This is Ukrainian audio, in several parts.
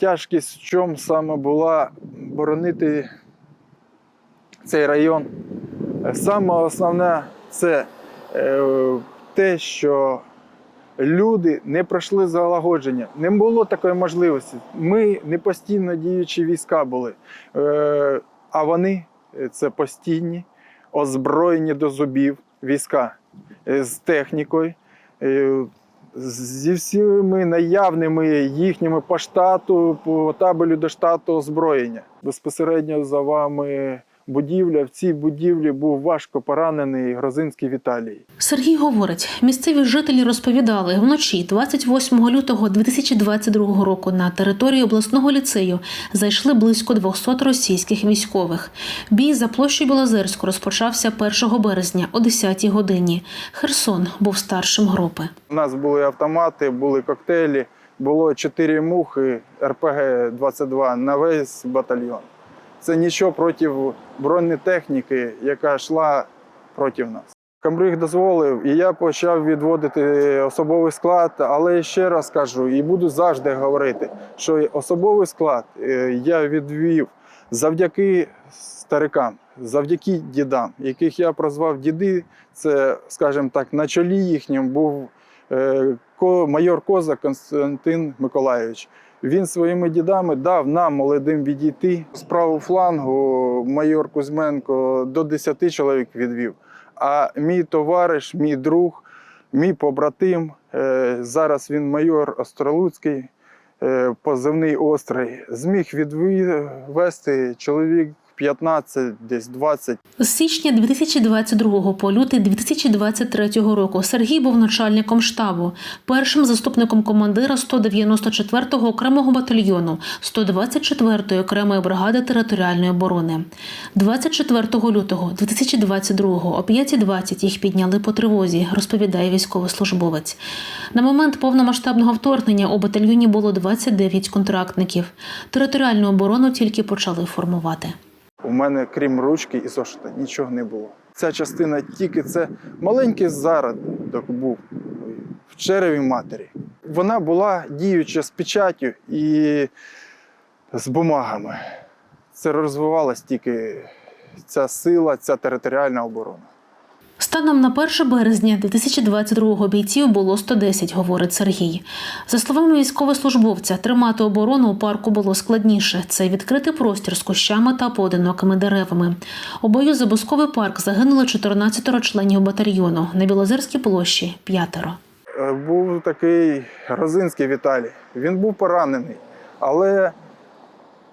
Тяжкість в чому саме була боронити цей район. Е, Саме основне це е, те, що люди не пройшли залагодження. Не було такої можливості. Ми не постійно діючі війська були, Е, а вони це постійні, озброєні до зубів війська з технікою. Зі всіми наявними їхніми по штату, по табелю до штату озброєння. Безпосередньо за вами будівля. В цій будівлі був важко поранений Грозинський Віталій. Сергій говорить, місцеві жителі розповідали, вночі 28 лютого 2022 року на територію обласного ліцею зайшли близько 200 російських військових. Бій за площею Білозерську розпочався 1 березня о 10 годині. Херсон був старшим групи. У нас були автомати, були коктейлі, було чотири мухи РПГ-22 на весь батальйон. Це нічого проти бронетехніки, яка йшла проти нас. Камбриг дозволив, і я почав відводити особовий склад, але ще раз кажу і буду завжди говорити, що особовий склад е, я відвів завдяки старикам, завдяки дідам, яких я прозвав діди. Це, скажімо так, на чолі їхнім був е, майор Козак Константин Миколайович. Він своїми дідами дав нам молодим відійти. З правого флангу майор Кузьменко до 10 чоловік відвів. А мій товариш, мій друг, мій побратим, е, зараз він майор Остролуцький, е, позивний острий, зміг відвести чоловік 15, десь 20 З січня 2022 по лютий 2023 року Сергій був начальником штабу, першим заступником командира 194-го окремого батальйону 124-ї окремої бригади територіальної оборони. 24 лютого 2022 о 5.20 їх підняли по тривозі, розповідає військовослужбовець. На момент повномасштабного вторгнення у батальйоні було 29 контрактників. Територіальну оборону тільки почали формувати. У мене, крім ручки і зошита, нічого не було. Ця частина тільки це маленький зародок був в череві матері. Вона була діюча з печаттю і з бумагами. Це розвивалась тільки ця сила, ця територіальна оборона. Станом на 1 березня 2022-го бійців було 110, говорить Сергій. За словами військовослужбовця, тримати оборону у парку було складніше. Це відкритий простір з кущами та поодинокими деревами. У бою за Бусковий парк загинуло 14 членів батальйону. На Білозерській площі п'ятеро. Е, Був такий Розинський Віталій. Він був поранений, але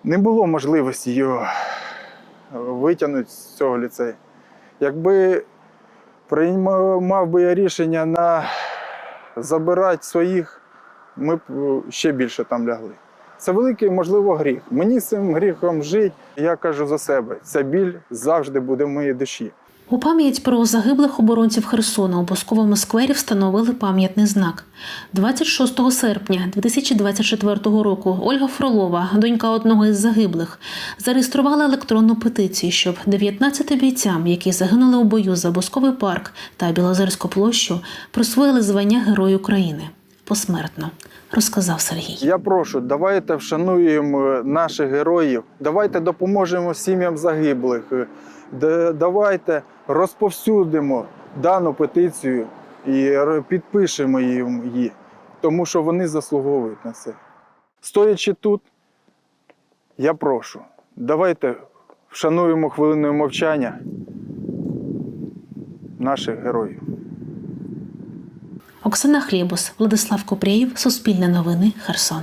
не було можливості його витягнути з цього ліцею. Якби приймав би я рішення на забирати своїх, ми б е, ще більше там лягли. Це великий, можливо, гріх. Мені з цим гріхом жити, я кажу за себе. Ця біль завжди буде в моїй душі. У пам'ять про загиблих оборонців Херсона у Босковому сквері встановили пам'ятний знак. 26 серпня 2024 року Ольга Фролова, донька одного із загиблих, зареєструвала електронну петицію, щоб 19 бійцям, які загинули у бою за Босковий парк та Білозерську площу, присвоїли звання Герой України посмертно, розказав Сергій. Я прошу, давайте вшануємо наших героїв, давайте допоможемо сім'ям загиблих, е, давайте розповсюдимо дану петицію і підпишемо її, тому що вони заслуговують на це. Стоячи тут, я прошу, давайте вшануємо хвилиною мовчання наших героїв. Оксана Хлібус, Владислав Купрєєв, Суспільне новини, Херсон.